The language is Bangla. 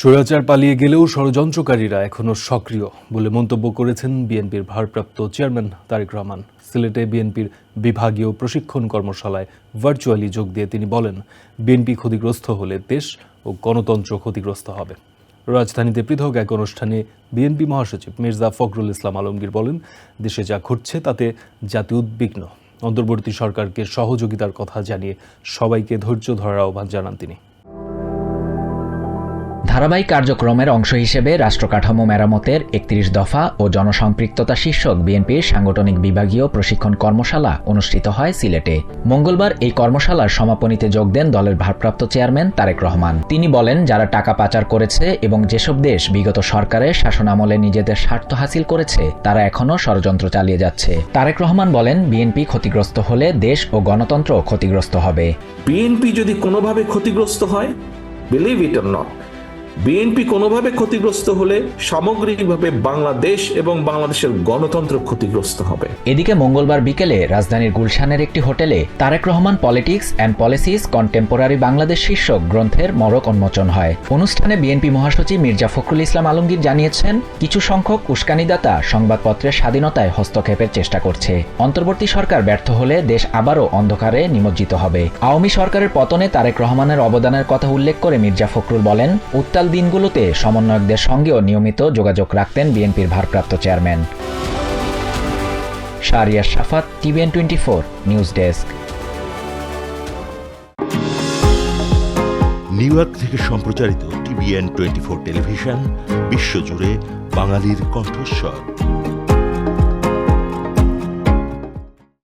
স্বৈরাচার পালিয়ে গেলেও ষড়যন্ত্রকারীরা এখনও সক্রিয় বলে মন্তব্য করেছেন বিএনপির ভারপ্রাপ্ত চেয়ারম্যান তারেক রহমান। সিলেটে বিএনপির বিভাগীয় প্রশিক্ষণ কর্মশালায় ভার্চুয়ালি যোগ দিয়ে তিনি বলেন, বিএনপি ক্ষতিগ্রস্ত হলে দেশ ও গণতন্ত্র ক্ষতিগ্রস্ত হবে। রাজধানীতে পৃথক এক অনুষ্ঠানে বিএনপি মহাসচিব মির্জা ফখরুল ইসলাম আলমগীর বলেন, দেশে যা ঘটছে তাতে জাতি উদ্বিগ্ন। অন্তর্বর্তী সরকারকে সহযোগিতার কথা জানিয়ে সবাইকে ধৈর্য ধরার আহ্বান জানান তিনি। ধারাবাহিক কার্যক্রমের অংশ হিসেবে রাষ্ট্রকাঠামো মেরামতের একত্রিশ দফা ও জনসম্পৃক্ততা শীর্ষক বিএনপির সাংগঠনিক বিভাগীয় প্রশিক্ষণ কর্মশালা অনুষ্ঠিত হয় সিলেটে। মঙ্গলবার এই কর্মশালার সমাপনীতে যোগ দেন দলের ভারপ্রাপ্ত চেয়ারম্যান তারেক রহমান। তিনি বলেন, যারা টাকা পাচার করেছে এবং যেসব দেশ বিগত সরকারের শাসনামলে নিজেদের স্বার্থ হাসিল করেছে, তারা এখনও ষড়যন্ত্র চালিয়ে যাচ্ছে। তারেক রহমান বলেন, বিএনপি ক্ষতিগ্রস্ত হলে দেশ ও গণতন্ত্র ক্ষতিগ্রস্ত হবে। বিএনপি যদি কোনোভাবে ক্ষতিগ্রস্ত হয় believe it or not BNP কোনোভাবে ক্ষতিগ্রস্ত হলে সামগ্রিকভাবে বাংলাদেশ এবং বাংলাদেশের গণতন্ত্র ক্ষতিগ্রস্ত হবে। এদিকে মঙ্গলবার বিকেলে রাজধানীর গুলশানের একটি হোটেলে Tarique Rahman politics and policies contemporary Bangladesh শীর্ষক গ্রন্থের মরক উন্মোচন হয়। অনুষ্ঠানে বিএনপি মহাসচিব মির্জা ফখরুল ইসলাম আলমগীর জানিয়েছেন, কিছু সংখ্যক উস্কানিদাতা সংবাদপত্রের স্বাধীনতায় হস্তক্ষেপের চেষ্টা করছে। অন্তর্বর্তী সরকার ব্যর্থ হলে দেশ আবারও অন্ধকারে নিমজ্জিত হবে। আওয়ামী সরকারের পতনে তারেক রহমানের অবদানের কথা উল্লেখ করে মির্জা ফখরুল বলেন, উত্তাল দিনগুলোতে সমন্বয়কদের সঙ্গেও নিয়মিত যোগাযোগ রাখতেন বিএনপির ভারপ্রাপ্ত chairman. Shariya Shafat, TVN twenty four, news desk. New York থেকে সম্প্রচারিত টিভিএন টোয়েন্টি ফোর টেলিভিশন, বিশ্বজুড়ে বাঙালির কণ্ঠস্বর।